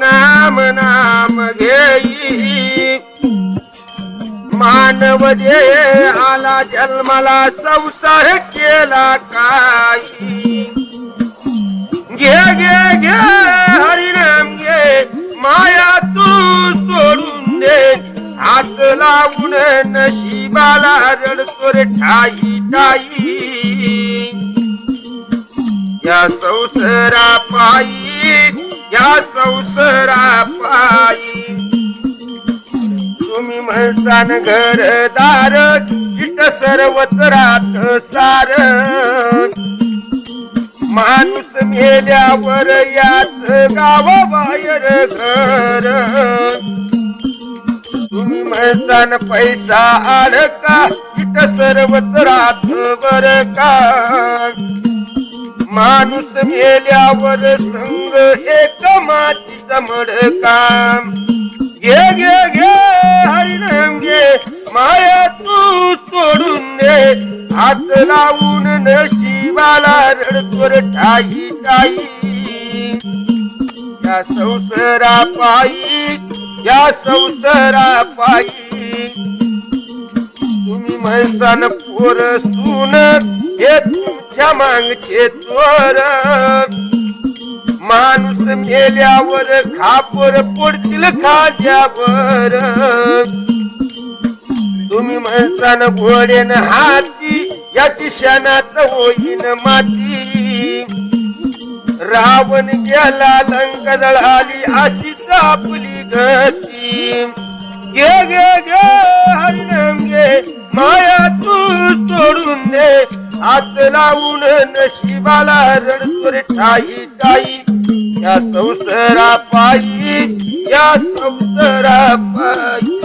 नाम नाम घेई. मानव जे आला जन्माला संसार केला काही घे घे घे हरिनाम घे माया तू सोडून दे. हात लावून नशिबाला रडतोर ठाई ठाई. या संसारा पायी या संसारा पायी तुम्ही म्हणसान घरदार इट सर्वत्रात सार. माणूस मेल्यावर याच गाव बाहेर घर. तुम्ही म्हणसान पैसा अडका इट सर्वत्रात बर का? माणूस मेल्यावर संग एक समड काम. घे घे घे हरिनाम घे माया तू सोडून दे. हात लावून नशिबाला रडतोर ठाई ठाई या संसारा पायी या संसारा पायी. तुम्ही म्हणसान पोर सून हे तुमच्या मागचे चोर माणूस मेल्यावर खापर पडतील खाद्यावर. तुम्ही म्हणसान घोडेन हाती याची शनात होईन माती. रावण गेला लंक आली अशीच आपली गती. घे गे गे हात लावून नशिबाला रडतो रे ठाई ठाई. या संसारा पायी या संसारा पायी